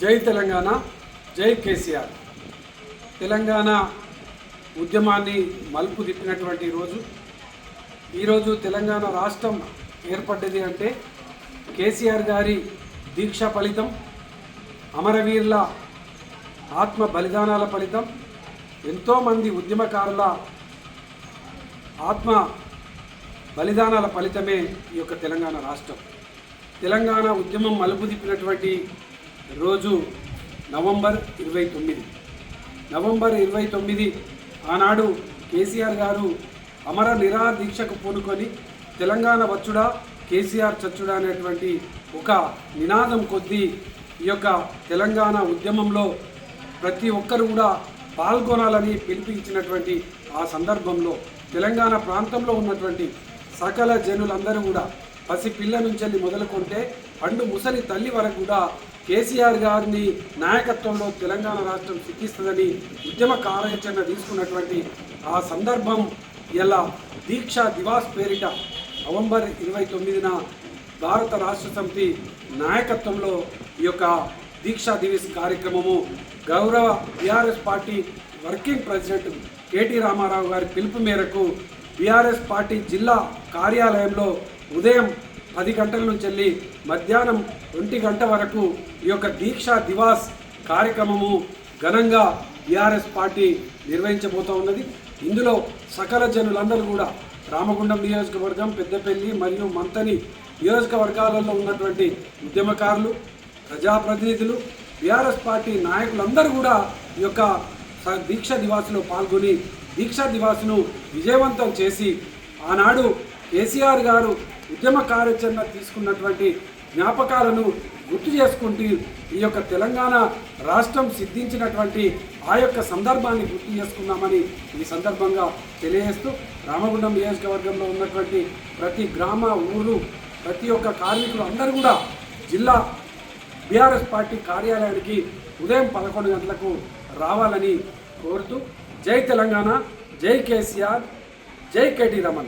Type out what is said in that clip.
జై తెలంగాణ జై కేసీఆర్. తెలంగాణ ఉద్యమాన్ని మలుపు తిప్పినటువంటి రోజు. ఈరోజు తెలంగాణ రాష్ట్రం ఏర్పడ్డది అంటే కేసీఆర్ గారి దీక్ష ఫలితం అమరవీరుల ఆత్మ బలిదానాల ఫలితం ఎంతోమంది ఉద్యమకారుల ఆత్మ బలిదానాల ఫలితమే ఈ యొక్క తెలంగాణ రాష్ట్రం. తెలంగాణ ఉద్యమం మలుపు తిప్పినటువంటి రోజు నవంబర్ ఇరవై తొమ్మిది. నవంబర్ ఇరవై తొమ్మిది ఆనాడు కేసీఆర్ గారు అమర నిరాహార దీక్షకు పూనుకొని తెలంగాణ వచ్చుడా కేసీఆర్ చచ్చుడా అనేటువంటి ఒక నినాదం కొద్దీ ఈ యొక్క తెలంగాణ ఉద్యమంలో ప్రతి ఒక్కరు కూడా పాల్గొనాలని పిలిపించినటువంటి ఆ సందర్భంలో తెలంగాణ ప్రాంతంలో ఉన్నటువంటి సకల జనులందరూ కూడా పసి పిల్ల నుంచి మొదలుకుంటే పండు ముసలి తల్లి వరకు కూడా కేసీఆర్ గారిని నాయకత్వంలో తెలంగాణ రాష్ట్రం సిద్ధిస్తుందని ఉద్యమ కార్యాచరణ తీసుకున్నటువంటి ఆ సందర్భం ఇలా దీక్ష దివాస్ పేరిట నవంబర్ ఇరవై తొమ్మిదిన భారత రాష్ట్ర సమితి నాయకత్వంలో ఈ యొక్క దీక్షా దివస్ కార్యక్రమము గౌరవ BRS party working president K T Rama Rao గారి పిలుపు మేరకు బీఆర్ఎస్ పార్టీ జిల్లా కార్యాలయంలో ఉదయం పది గంటల నుంచి వెళ్ళి మధ్యాహ్నం ఒంటి గంట వరకు ఈ యొక్క దీక్షా దివాస్ కార్యక్రమము ఘనంగా బీఆర్ఎస్ పార్టీ నిర్వహించబోతూ ఉన్నది. ఇందులో సకల జనులందరూ కూడా రామగుండం నియోజకవర్గం పెద్దపల్లి మరియు మంతని నియోజకవర్గాలలో ఉన్నటువంటి ఉద్యమకారులు ప్రజాప్రతినిధులు బీఆర్ఎస్ పార్టీ నాయకులందరూ కూడా ఈ యొక్క స- దీక్ష దివాసులో పాల్గొని దీక్షా దివాసును విజయవంతం చేసి ఆనాడు కేసీఆర్ గారు ఉద్యమ కార్యాచరణ తీసుకున్నటువంటి జ్ఞాపకాలను గుర్తు చేసుకుంటూ ఈ యొక్క తెలంగాణ రాష్ట్రం సిద్ధించినటువంటి ఆ యొక్క సందర్భాన్ని గుర్తు చేసుకుందామని ఈ సందర్భంగా తెలియజేస్తూ రామగుండం నియోజకవర్గంలో ఉన్నటువంటి ప్రతి గ్రామ ఊరు ప్రతి ఒక్క కార్మికులు అందరూ కూడా జిల్లా బీఆర్ఎస్ పార్టీ కార్యాలయానికి ఉదయం పదకొండు గంటలకు రావాలని కోరుతూ జై తెలంగాణ జై కేసీఆర్ జై కేటీ రమణ.